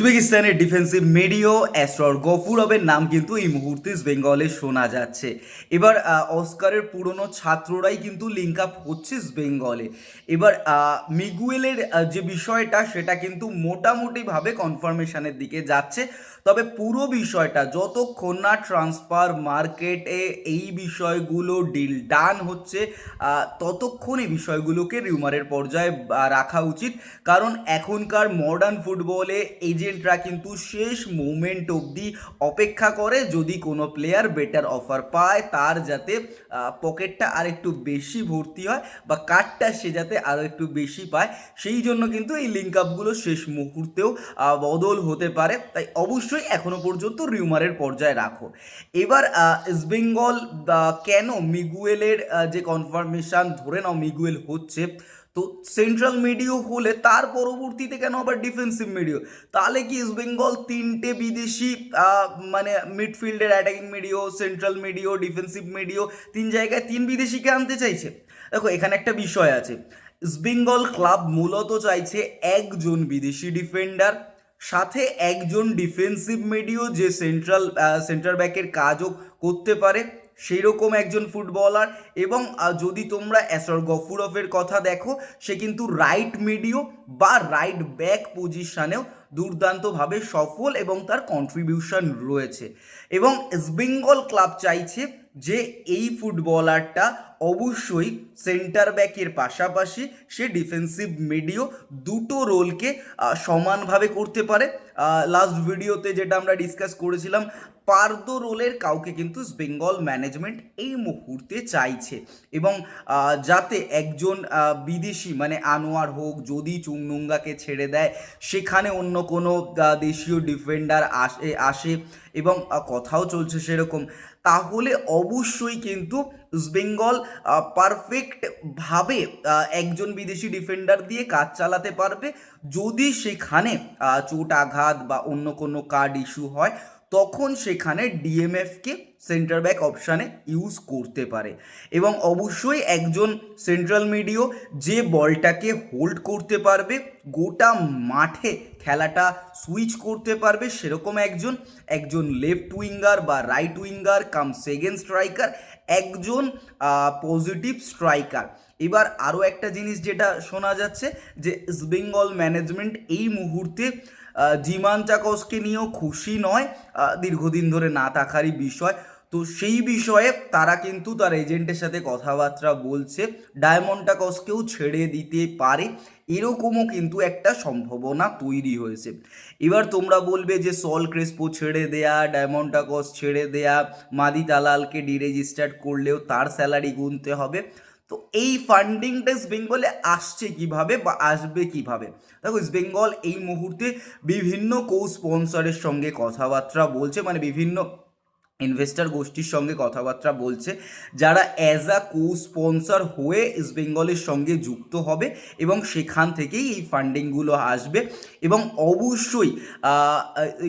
উজবেকিস্তানের defensive মিডিও অ্যাস্ট্রর গফুরবের নাম কিন্তু এই মুহূর্তে বেঙ্গলে শোনা যাচ্ছে। এবার অস্কারের পুরনো ছাত্ররাই কিন্তু লিঙ্ক আপ হচ্ছে বেঙ্গলে এবার মিগুয়েলের যে বিষয়টা, সেটা কিন্তু মোটামুটিভাবে কনফার্মেশনের দিকে যাচ্ছে। তবে পুরো বিষয়টা, যতক্ষণ না ট্রান্সফার মার্কেটে এই বিষয়গুলো ডিল ডান হচ্ছে ততক্ষণ এই বিষয়গুলোকে রিউমারের পর্যায়ে রাখা উচিত। কারণ এখনকার মডার্ন ফুটবলে এজেন্টরা কিন্তু শেষ মুমেন্ট অবধি অপেক্ষা করে যদি কোনো প্লেয়ার বেটার অফার পায়, তার যাতে পকেটটা আর একটু বেশি ভর্তি হয় বা কার্ডটা সে যাতে আরও একটু বেশি পায়, সেই জন্য কিন্তু এই লিঙ্ক আপগুলো শেষ মুহূর্তেও বদল হতে পারে। তাই অবশ্যই এখনও পর্যন্ত রিউমারের পর্যায়ে রাখো। এবার ইস্টবেঙ্গল কেন মিগুয়েলের যে কনফার্মেশন ধরে নাও মিগুয়েল হচ্ছে তো সেন্ট্রাল মিডিও হলে তার পরবর্তীতে কেন আবার ডিফেন্সিভ মিডিও তাহলে কি ইস্ট বেঙ্গল তিনটে বিদেশি মানে মিডফিল্ডের অ্যাটাকিং মিডিও সেন্ট্রাল মিডিও ডিফেন্সিভ মিডিও তিন জায়গায় তিন বিদেশিকে আনতে চাইছে। দেখো, এখানে একটা বিষয় আছে। ইস্ট বেঙ্গল ক্লাব মূলত চাইছে একজন বিদেশি ডিফেন্ডার সাথে একজন ডিফেন্সিভ মিডিও যে সেন্ট্রাল সেন্টার ব্যাকের কাজও করতে পারে। সেই রকম একজন ফুটবলার এবং যদি তোমরা অ্যাসর গফুরফের কথা দেখো, সে কিন্তু রাইট মিডিও বা রাইট ব্যাক পজিশনেও দুর্দান্তভাবে সফল এবং তার কন্ট্রিবিউশন রয়েছে। এবং বেঙ্গল ক্লাব চাইছে যে এই ফুটবলারটা অবশ্যই সেন্টার ব্যাকের পাশাপাশি সে ডিফেন্সিভ মিডিও দুটো রোলকে সমানভাবে করতে পারে। লাস্ট ভিডিওতে যেটা আমরা ডিসকাস করেছিলাম, পার্দ রোলের কাউকে কিন্তু বেঙ্গল ম্যানেজমেন্ট এই মুহূর্তে চাইছে এবং যাতে একজন বিদেশি মানে আনোয়ার হোক, যদি চুংনুঙ্গাকে ছেড়ে দেয়, সেখানে অন্য কোনো দেশীয় ডিফেন্ডার আসে আসে এবং কথাও চলছে সেরকম। তাহলে অবশ্যই কিন্তু বেঙ্গল পারফেক্টভাবে একজন বিদেশি ডিফেন্ডার দিয়ে কাজ চালাতে পারবে। যদি সেখানে চোট আঘাত বা অন্য কোনো কার্ড ইস্যু হয় তখন সেখানে ডিএমএফকে সেন্টার ব্যাক অপশানে ইউজ করতে পারে। এবং অবশ্যই একজন সেন্ট্রাল মিডিও যে বলটাকে হোল্ড করতে পারবে, গোটা মাঠে খেলাটা সুইচ করতে পারবে, সেরকম একজন একজন লেফট উইঙ্গার বা right winger cum second striker একজন পজিটিভ স্ট্রাইকার এবার আরও একটা জিনিস যেটা শোনা যাচ্ছে, যে বেঙ্গল ম্যানেজমেন্ট এই মুহূর্তে জিমান চাকসকে নিয়েও খুশি নয় দীর্ঘদিন ধরে না থাকারই বিষয়। তো সেই বিষয়ে তারা কিন্তু তার এজেন্টের সাথে কথাবার্তা বলছে, ডায়মন্ড টাকসকেও ছেড়ে দিতে পারে, এরকমও কিন্তু একটা সম্ভাবনা তৈরি হয়েছে। এবার তোমরা বলবে যে সল ক্রেসপো ছেড়ে দেয়া, ডায়মন্ড টাকস ছেড়ে দেয়া, মাদি তালালকে ডিরেজিস্টার করলেও তার স্যালারি গুনতে হবে। তো এই ফান্ডিংটা ইস্ট বেঙ্গলে আসছে কীভাবে বা আসবে কীভাবে? দেখো ইস্ট বেঙ্গল এই মুহূর্তে বিভিন্ন কো স্পন্সরের সঙ্গে কথাবার্তা বলছে মানে বিভিন্ন ইনভেস্টার গোষ্ঠীর সঙ্গে কথাবার্তা বলছে, যারা অ্যাজ আ কো স্পন্সর হয়ে ইস্ট বেঙ্গলের সঙ্গে যুক্ত হবে এবং সেখান থেকেই এই ফান্ডিংগুলো আসবে এবং অবশ্যই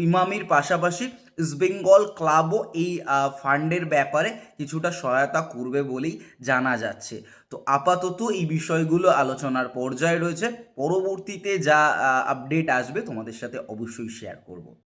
ইমামির পাশাপাশি ইস্ট বেঙ্গল ক্লাবও এই ফান্ডের ব্যাপারে কিছুটা সহায়তা করবে বলেই জানা যাচ্ছে। তো আপাতত এই বিষয়গুলো আলোচনার পর্যায়ে রয়েছে। পরবর্তীতে যা আপডেট আসবে তোমাদের সাথে অবশ্যই শেয়ার করব।